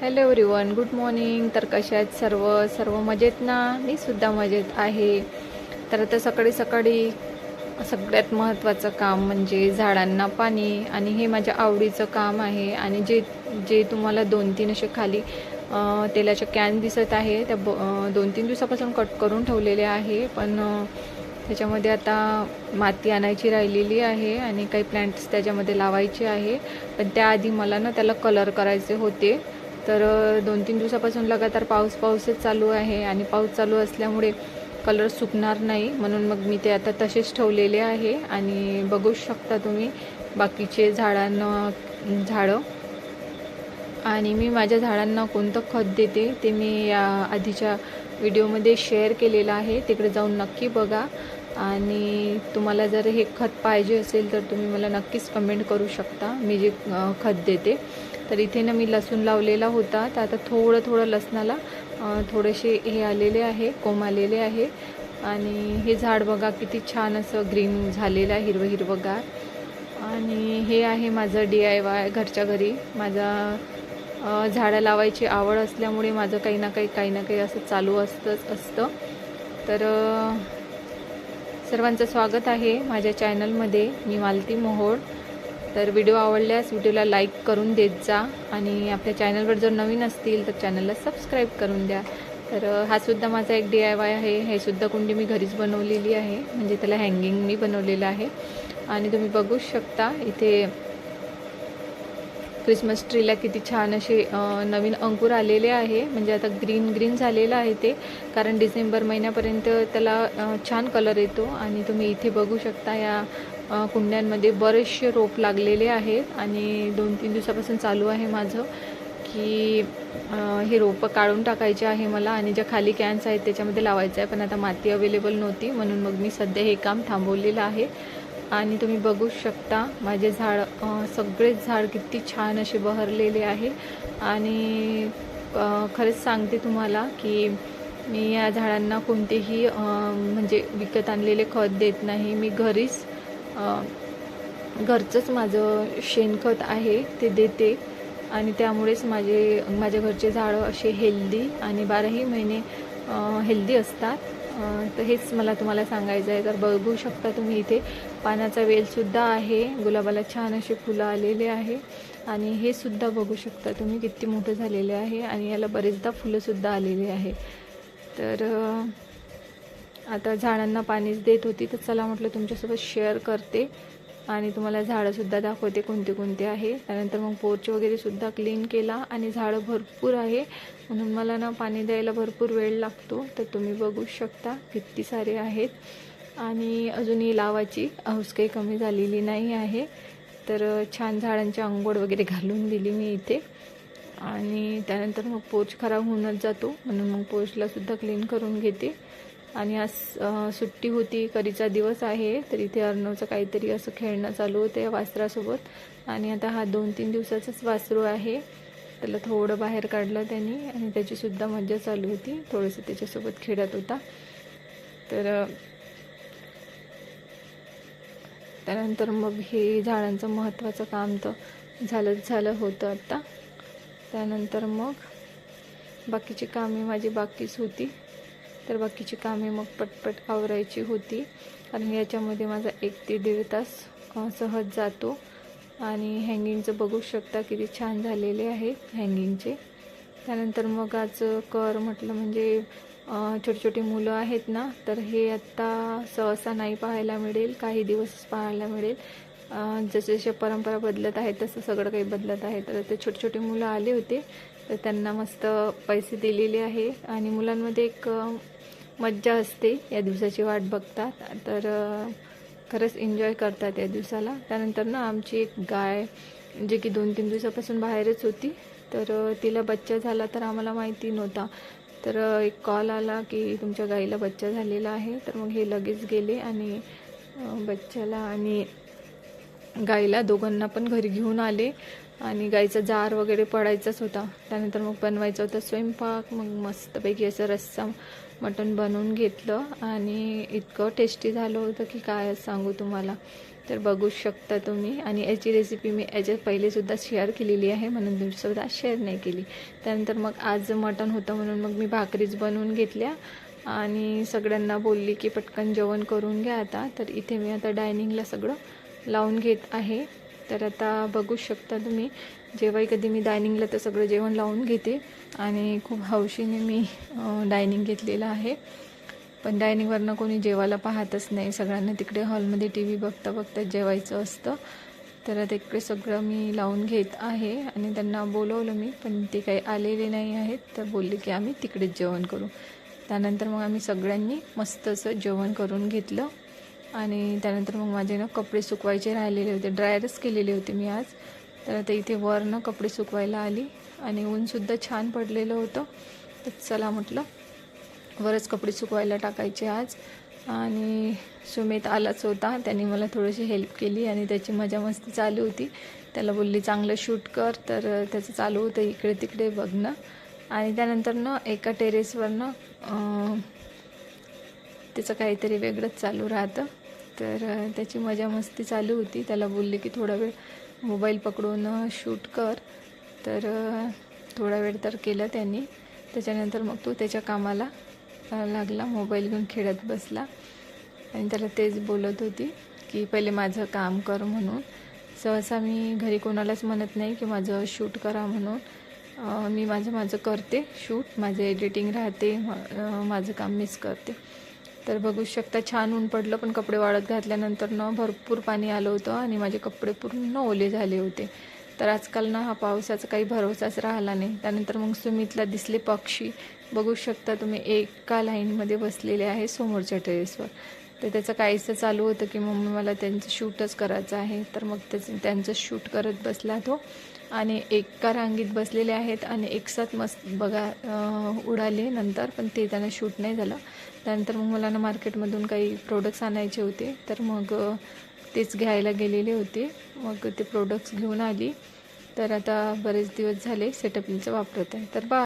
Hello everyone good morning तर कशा आहेत सर्व? सर्व मजेत ना? मी सुद्धा मजेत आहे. तर आता सकाळी सकाळी सगळ्यात महत्त्वाचं काम म्हणजे झाडांना पाणी आणि हे माझ्या आवडीचं काम आहे. आणि जे जे तुम्हाला दोन तीन असे खाली तेलाच्या कॅन दिसत आहे त्या ब दोन तीन दिवसापासून कट करून ठेवलेले आहे. पण त्याच्यामध्ये आता माती आणायची राहिलेली आहे आणि काही प्लॅन्ट्स त्याच्यामध्ये लावायचे आहे. पण त्याआधी मला ना त्याला कलर करायचे होते. तर दोन तीन दिवसापासून लगातार पाऊस पाऊसच चालू आहे आणि पाऊस चालू असल्यामुळे कलर सुकणार नाही. म्हणून मग मी ते आता तसेच ठेवलेले आहे आणि बघू शकता तुम्ही बाकीचे झाडांना झाडं. आणि मी माझ्या झाडांना कोणतं खत देते ते मी या आधीच्या व्हिडिओमध्ये शेअर केलेलं आहे. तिकडे जाऊन नक्की बघा. आणि तुम्हाला जर हे खत पाहिजे असेल तर तुम्ही मला नक्कीच कमेंट करू शकता. मी जे खत देते. तर इथे ना मी लसूण लावलेला होता. तर आता थोडं थोडं लसणाला थोडेसे हे आलेले आहे कोंब आलेले आहे. आणि हे झाड बघा किती छान असं ग्रीन झालेलं आहे हिरवं हिरवंगार आणि हे आहे माझं डी आय वाय घरच्या घरी. माझा झाडं लावायची आवड असल्यामुळे माझं काही ना काही काही ना काही असं चालू असतंच असतं. तर सर्वांचं स्वागत आहे माझ्या चॅनलमध्ये. मी मालती मोहोळ. तर व्हिडिओ आवडल्यास व्हिडिओला लाईक करून देत जा आणि आपल्या चॅनलवर जर नवीन असतील तर चॅनलला सबस्क्राईब करून द्या. तर हा सुद्धा माझा एक डी आय वाय आहे. हे सुद्धा कुंडी मी घरीच बनवलेली आहे. म्हणजे त्याला हँगिंग मी बनवलेलं आहे. आणि तुम्ही बघू शकता इथे क्रिसमस ट्रीला किती छान असे नवीन अंकुर आलेले आहे. म्हणजे आता ग्रीन ग्रीन झालेलं आहे ते. कारण डिसेंबर महिन्यापर्यंत त्याला छान कलर येतो. आणि तुम्ही इथे बघू शकता या कुंड्यांमध्ये बरेचसे रोप लागलेले आहेत. आणि दोन तीन दिवसापासून चालू आहे माझं की हे रोपं काढून टाकायचे आहे मला. आणि ज्या खाली कॅन्स आहेत त्याच्यामध्ये लावायचं आहे. पण आता माती अवेलेबल नव्हती. म्हणून मग मी सध्या हे काम थांबवलेलं आहे. आणि तुम्ही बघू शकता माझे झाड सगळेच झाड किती छान असे बहरलेले आहे. आणि खरंच सांगते तुम्हाला की मी या झाडांना कोणतेही म्हणजे विकत आणलेले खत देत नाही. मी घरीच घरचंच माझं शेणखत आहे ते देते. आणि त्यामुळेच माझे माझ्या घरचे झाडं असे हेल्दी आणि बाराही महिने हेल्दी असतात. तर हेच मला तुम्हाला सांगायचं आहे. तर बघू शकता तुम्ही इथे पानाचा वेलसुद्धा आहे. गुलाबाला छान असे फुलं आलेले आहे. आणि हे सुद्धा बघू शकता तुम्ही किती मोठं झालेले आहे. आणि याला बरेचदा फुलंसुद्धा आलेली आहे. तर आता झाडांना पाणीच देत होती. तर चला म्हटलं तुमच्यासोबत शेअर करते. आणि तुम्हाला झाडंसुद्धा दाखवते कोणते कोणते आहे. त्यानंतर मग पोर्च वगैरेसुद्धा क्लीन केला आणि झाडं भरपूर आहे. म्हणून मला ना पाणी द्यायला भरपूर वेळ लागतो. तर तुम्ही बघू शकता किती सारे आहेत. आणि अजूनही लावाची हौस काही कमी झालेली नाही आहे. तर छान झाडांची अंघोळ वगैरे घालून दिली मी इथे. आणि त्यानंतर मग पोर्च खराब होऊनच जातो. म्हणून मग पोचलासुद्धा क्लीन करून घेते. आणि आज सुट्टी होती करीचा दिवस आहे तर इथे अर्णवचं काहीतरी असं खेळणं चालू होतं या वासरासोबत. आणि आता हा दोन तीन दिवसाचाच वासरू आहे. त्याला थोडं बाहेर काढलं त्यांनी आणि त्याचीसुद्धा मजा चालू होती. थोडंसं त्याच्यासोबत खेळत होता. तर त्यानंतर मग हे झाडांचं महत्त्वाचं काम तर झालंच झालं होतं आत्ता त्यानंतर मग बाकीची कामे माझी बाकीच होती. तर बाकीची कामे मग पटपट आवरायची होती. कारण याच्यामध्ये माझा एक ते दीड तास सहज जातो. आणि हँगिंगचं बघू शकता किती छान झालेले आहे हँगिंगचे त्यानंतर मग आज कर म्हटलं म्हणजे छोटी छोटी मुलं आहेत ना तर हे आत्ता सहसा नाही पाहायला मिळेल काही दिवस पाहायला मिळेल. जसे जसे परंपरा बदलत आहे तसं सगळं काही बदलत आहे. तर ते छोटे छोटे मुलं आले होते तर त्यांना मस्त पैसे दिलेले आहे. आणि मुलांमध्ये एक मज्जा असते या दिवसाची वाट बघतात. तर खरंच एन्जॉय करतात या दिवसाला. त्यानंतर ना आमची एक गाय जे की दोन तीन दिवसापासून बाहेरच होती तर तिला बच्चा झाला तर आम्हाला माहिती नव्हता. तर एक कॉल आला की तुमच्या गाईला बच्चा झालेला आहे. तर मग हे लगेच गेले आणि बच्च्याला आणि गाईला दोघांना पण घरी घेऊन आले. आणि गाईचा जार वगैरे पडायचाच होता. त्यानंतर मग बनवायचा होता स्वयंपाक. मग मस्तपैकी असं रस्सा मटण बनवून घेतलं आणि इतकं टेस्टी झालं होतं की काय सांगू तुम्हाला. तर बघू शकता तुम्ही. आणि याची रेसिपी मी याच्यात पहिलेसुद्धा शेअर केलेली आहे. म्हणून तुमच्यासोबत आज शेअर नाही केली. त्यानंतर मग आज मटण होतं म्हणून मग मी भाकरीच बनवून घेतल्या. आणि सगळ्यांना बोलली की पटकन जेवण करून घ्या आता. तर इथे मी आता डायनिंगला सगळं लावून घेत आहे. तर आता बघू शकता तुम्ही. जेव्हाही कधी मी डायनिंगला तर सगळं जेवण लावून घेते. आणि खूप हौशीने मी डायनिंग घेतलेलं आहे. पण डायनिंगवरनं कोणी जेवायला पाहतच नाही. सगळ्यांना तिकडे हॉलमध्ये टी व्ही बघता बघता जेवायचं असतं. तर तिकडे सगळं मी लावून घेत आहे आणि त्यांना बोलवलं मी पण ते काही आलेले नाही आहेत. तर बोलले की आम्ही तिकडेच जेवण करू. त्यानंतर मग आम्ही सगळ्यांनी मस्त असं जेवण करून घेतलं. आणि त्यानंतर मग माझे ना कपडे सुकवायचे राहिलेले होते. ड्रायरच केलेले होते मी आज. तर आता इथे वर ना कपडे सुकवायला आली आणि ऊनसुद्धा छान पडलेलं होतं. तर चला म्हटलं वरच कपडे सुकवायला टाकायचे आज. आणि सुमेत आलाच होता. त्याने मला थोडीशी हेल्प केली आणि त्याची मजा मस्ती चालू होती. त्याला बोलली चांगलं शूट कर. तर त्याचं चालू होतं इकडे तिकडे बघणं आणि त्यानंतर ना एका टेरेसवरनं त्याचं काहीतरी वेगळंच चालू राहतं. तर त्याची मजा मस्ती चालू होती. त्याला बोलले की थोडा वेळ मोबाईल पकडून शूट कर. तर थोडा वेळ तर केलं त्यांनी. त्याच्यानंतर मग तो त्याच्या कामाला लागला. मोबाईल घेऊन खेळत बसला. आणि त्याला तेच बोलत होती की पहिले माझं काम कर म्हणून. सहसा मी घरी कोणालाच म्हणत नाही की माझं शूट करा म्हणून. मी माझं माझं करते शूट. माझं एडिटिंग राहते. माझं काम मीच करते. तर बघू शकता छान ऊन पडलं पण कपडे वाळत घातल्यानंतर ना भरपूर पाणी आलं होतं आणि माझे कपडे पूर्ण ओले झाले होते. तर आजकाल ना हा पावसाचा काही भरोसाच राहिला नाही. त्यानंतर मग सुमितला दिसले पक्षी. बघू शकता तुम्ही एका लाईनमध्ये बसलेले आहे समोरच्या टेरेसवर तर त्याचं काहीसं चालू होतं की मम्मी मला त्यांचं शूटच करायचं आहे. तर मग त्याचं त्यांचं शूट करत बसला तो. आणि एका रांगीत बसलेले आहेत आणि एकसाथ मस्त बघा उडाले नंतर पण ते त्यांना शूट नाही झालं. त्यानंतर मग मला ना मार्केटमधून काही प्रोडक्ट्स आणायचे होते. तर मग तेच घ्यायला गेलेले होते. मग ते प्रोडक्ट्स घेऊन आली. तर आता बरेच दिवस झाले सेटअपचं वापरत आहे तर बा